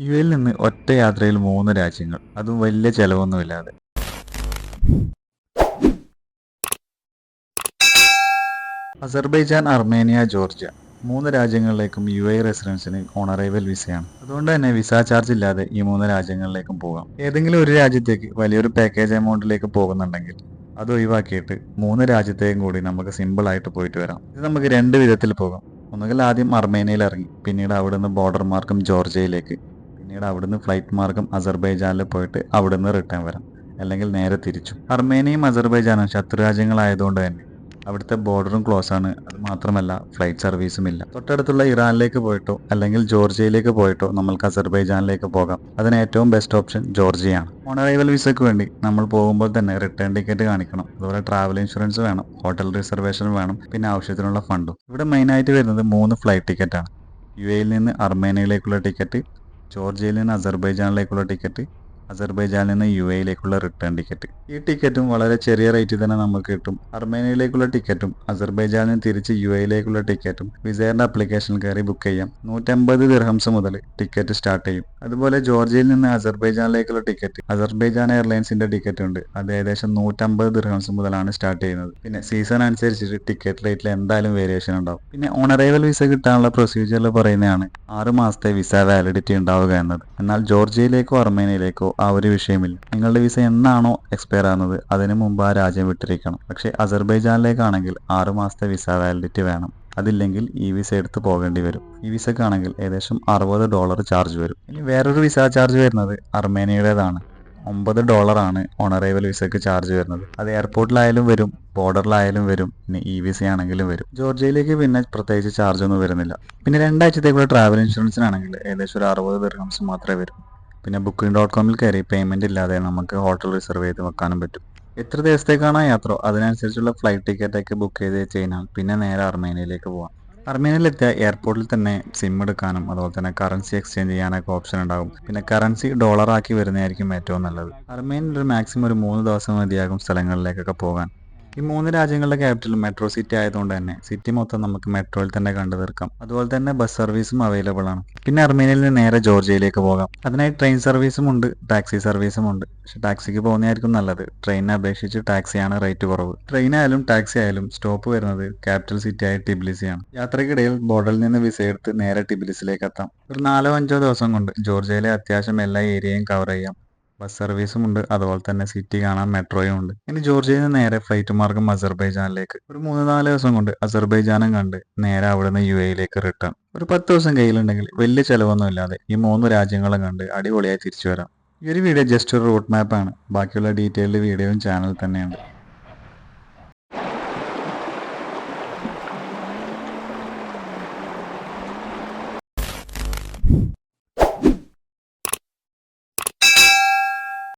U എയിൽ നിന്ന് ഒറ്റ യാത്രയിൽ മൂന്ന് രാജ്യങ്ങൾ. അതും വലിയ ചെലവൊന്നുമില്ലാതെ. Azerbaijan Armenia Georgia. മൂന്ന് രാജ്യങ്ങളിലേക്കും യു എ റെസിഡൻസിന് ഓണറൈവൽ വിസയാണ്. അതുകൊണ്ട് തന്നെ വിസ ചാർജ് ഇല്ലാതെ ഈ മൂന്ന് രാജ്യങ്ങളിലേക്കും പോകാം. ഏതെങ്കിലും ഒരു രാജ്യത്തേക്ക് വലിയൊരു പാക്കേജ് എമൗണ്ടിലേക്ക് പോകുന്നുണ്ടെങ്കിൽ അത് ഒഴിവാക്കിയിട്ട് മൂന്ന് രാജ്യത്തേക്കും കൂടി നമുക്ക് സിമ്പിൾ ആയിട്ട് പോയിട്ട് വരാം. ഇത് നമുക്ക് രണ്ട് വിധത്തിൽ പോകാം. ഒന്നുകിൽ ആദ്യം അർമേനിയയിൽ ഇറങ്ങി പിന്നീട് അവിടുന്ന് ബോർഡർ മാർക്കും ജോർജിയയിലേക്ക്. പിന്നീട് അവിടുന്ന് ഫ്ലൈറ്റ് മാർഗം അസർബൈജാനിൽ പോയിട്ട് അവിടുന്ന് റിട്ടേൺ വരാം. അല്ലെങ്കിൽ നേരെ തിരിച്ചു. അർമേനിയയും അസർബൈജാനും ശത്രു രാജ്യങ്ങളായതുകൊണ്ട് തന്നെ അവിടുത്തെ ബോർഡറും ക്ലോസ് ആണ്. അത് മാത്രമല്ല ഫ്ലൈറ്റ് സർവീസും ഇല്ല. തൊട്ടടുത്തുള്ള ഇറാനിലേക്ക് പോയിട്ടോ അല്ലെങ്കിൽ ജോർജിയയിലേക്ക് പോയിട്ടോ നമ്മൾക്ക് അസർബൈജാനിലേക്ക് പോകാം. അതിന് ഏറ്റവും ബെസ്റ്റ് ഓപ്ഷൻ ജോർജിയയാണ്. അറൈവൽ വിസയ്ക്ക് വേണ്ടി നമ്മൾ പോകുമ്പോൾ തന്നെ റിട്ടേൺ ടിക്കറ്റ് കാണിക്കണം. അതുപോലെ ട്രാവൽ ഇൻഷുറൻസ് വേണം ഹോട്ടൽ റിസർവേഷൻ വേണം പിന്നെ ആവശ്യത്തിനുള്ള ഫണ്ടും ഇവിടെ മെയിനായിട്ട് വരുന്നത് മൂന്ന് ഫ്ലൈറ്റ് ടിക്കറ്റാണ് യു എയിൽ നിന്ന് അർമേനിയയിലേക്കുള്ള ടിക്കറ്റ് ജോർജിയയിൽ നിന്ന് അസർബൈജാനിലേക്കുള്ള ടിക്കറ്റ് അസർബൈജാനിൽ നിന്ന് യു എയിലേക്കുള്ള റിട്ടേൺ ടിക്കറ്റ് ഈ ടിക്കറ്റും വളരെ ചെറിയ റേറ്റിൽ തന്നെ നമുക്ക് കിട്ടും. അർമേനിയയിലേക്കുള്ള ടിക്കറ്റും അസർബൈജാനിൽ നിന്ന് തിരിച്ച് യു എയിലേക്കുള്ള ടിക്കറ്റും വിസയറിന്റെ അപ്ലിക്കേഷൻ കയറി ബുക്ക് ചെയ്യാം. നൂറ്റമ്പത് ദിർഹംസ് മുതൽ ടിക്കറ്റ് സ്റ്റാർട്ട് ചെയ്യും. അതുപോലെ ജോർജിയയിൽ നിന്ന് അസർബൈജാനിലേക്കുള്ള ടിക്കറ്റ് അസർബൈജാൻ എയർലൈൻസിന്റെ ടിക്കറ്റ് ഉണ്ട്. അത് ഏകദേശം നൂറ്റമ്പത് ദിർഹംസ് മുതലാണ് സ്റ്റാർട്ട് ചെയ്യുന്നത്. പിന്നെ സീസൺ അനുസരിച്ചിട്ട് ടിക്കറ്റ് റേറ്റിൽ എന്തായാലും വേരിയേഷൻ ഉണ്ടാവും. പിന്നെ ഓണറൈവൽ വിസ കിട്ടാനുള്ള പ്രൊസീജിയറിൽ പറയുന്നതാണ് ആറ് മാസത്തെ വിസ വാലിഡിറ്റി ഉണ്ടാവുക എന്നത്. എന്നാൽ ജോർജിയയിലേക്കോ അർമേനിയയിലേക്കോ ആ ഒരു വിഷയമില്ല. നിങ്ങളുടെ വിസ എന്നാണോ എക്സ്പയർ ആകുന്നത് അതിനു മുമ്പ് ആ രാജ്യം വിട്ടിരിക്കണം. പക്ഷേ അസർബൈജാനിലേക്കാണെങ്കിൽ ആറ് മാസത്തെ വിസ വാലിഡിറ്റി വേണം. അതില്ലെങ്കിൽ ഈ വിസ എടുത്ത് പോകേണ്ടി വരും. ഈ വിസക്കാണെങ്കിൽ ഏകദേശം അറുപത് ഡോളർ ചാർജ് വരും. ഇനി വേറൊരു വിസ ചാർജ് വരുന്നത് അർമേനിയയുടേതാണ് ഒമ്പത് ഡോളറാണ് ഓണറൈവൽ വിസയ്ക്ക് ചാർജ് വരുന്നത്. അത് എയർപോർട്ടിലായാലും വരും ബോർഡറിലായാലും വരും പിന്നെ ഇ വിസ ആണെങ്കിലും വരും. ജോർജിയയിലേക്ക് പിന്നെ പ്രത്യേകിച്ച് ചാർജ് ഒന്നും വരുന്നില്ല. പിന്നെ രണ്ടാഴ്ചത്തേക്കുള്ള ട്രാവൽ ഇൻഷുറൻസിനാണെങ്കിൽ ഏകദേശം ഒരു അറുപത് ദിർഹംസ് മാത്രമേ വരും. പിന്നെ ബുക്കിംഗ് ഡോട്ട് കോമിൽ കയറി പേയ്മെന്റ് ഇല്ലാതെ നമുക്ക് ഹോട്ടൽ റിസർവ് ചെയ്ത് വെക്കാനും പറ്റും. എത്ര ദിവസത്തേക്കാണ് യാത്ര? അതിനനുസരിച്ചുള്ള ഫ്ലൈറ്റ് ടിക്കറ്റ് ഒക്കെ ബുക്ക് ചെയ്ത് കഴിഞ്ഞാൽ പിന്നെ നേരെ അർമേനിയയിലേക്ക് പോവാം. അർമേനിയയിലെത്തിയ എയർപോർട്ടിൽ തന്നെ സിം എടുക്കാനും അതുപോലെ തന്നെ കറൻസി എക്സ്ചേഞ്ച് ചെയ്യാനൊക്കെ ഓപ്ഷൻ ഉണ്ടാകും. പിന്നെ കറൻസി ഡോളറാക്കി വരുന്നതായിരിക്കും ഏറ്റവും നല്ലത്. അർമേനിയയിൽ ഒരു മാക്സിമം ഒരു മൂന്ന് ദിവസം മതിയാകും സ്ഥലങ്ങളിലേക്കൊക്കെ പോകാൻ. ഈ മൂന്ന് രാജ്യങ്ങളുടെ ക്യാപിറ്റൽ മെട്രോ സിറ്റി ആയതുകൊണ്ട് തന്നെ സിറ്റി മൊത്തം നമുക്ക് മെട്രോയിൽ തന്നെ കണ്ടു തീർക്കാം. അതുപോലെ തന്നെ ബസ് സർവീസും അവൈലബിൾ ആണ്. പിന്നെ അർമേനിയയിൽ നിന്ന് നേരെ ജോർജിയയിലേക്ക് പോകാം. അതിനായി ട്രെയിൻ സർവീസും ഉണ്ട് ടാക്സി സർവീസും ഉണ്ട്. പക്ഷെ ടാക്സിക്ക് പോകുന്നതായിരിക്കും നല്ലത്. ട്രെയിനിനെ അപേക്ഷിച്ച് ടാക്സിയാണ് റേറ്റ് കുറവ്. ട്രെയിൻ ആയാലും ടാക്സി ആയാലും സ്റ്റോപ്പ് വരുന്നത് ക്യാപിറ്റൽ സിറ്റി ആയ ടിബിലിസിയാണ് യാത്രക്കിടയിൽ ബോർഡറിൽ നിന്ന് വിസ എടുത്ത് നേരെ ടിബിലിസിലേക്ക് എത്താം. ഒരു നാലോ അഞ്ചോ ദിവസം കൊണ്ട് ജോർജിയയിലെ അത്യാവശ്യം എല്ലാ ഏരിയയും കവർ ചെയ്യാം. ബസ് സർവീസും ഉണ്ട്. അതുപോലെ തന്നെ സിറ്റി കാണാൻ മെട്രോയും ഉണ്ട്. ഇനി ജോർജിയയിൽ നിന്ന് നേരെ ഫ്ലൈറ്റ് മാർഗം അസർബൈജാനിലേക്ക്. ഒരു മൂന്ന് നാല് ദിവസം കൊണ്ട് അസർബൈജാനും കണ്ട് നേരെ അവിടെ നിന്ന് യു എയിലേക്ക് റിട്ടേൺ ഒരു പത്ത് ദിവസം കയ്യിലുണ്ടെങ്കിൽ വലിയ ചിലവൊന്നും ഇല്ലാതെ ഈ മൂന്ന് രാജ്യങ്ങളും കണ്ട് അടിപൊളിയായി തിരിച്ചു വരാം. ഈ ഒരു വീഡിയോ ജസ്റ്റ് ഒരു റൂട്ട് മാപ്പാണ് ബാക്കിയുള്ള ഡീറ്റെയിൽഡ് വീഡിയോയും ചാനൽ തന്നെയുണ്ട്.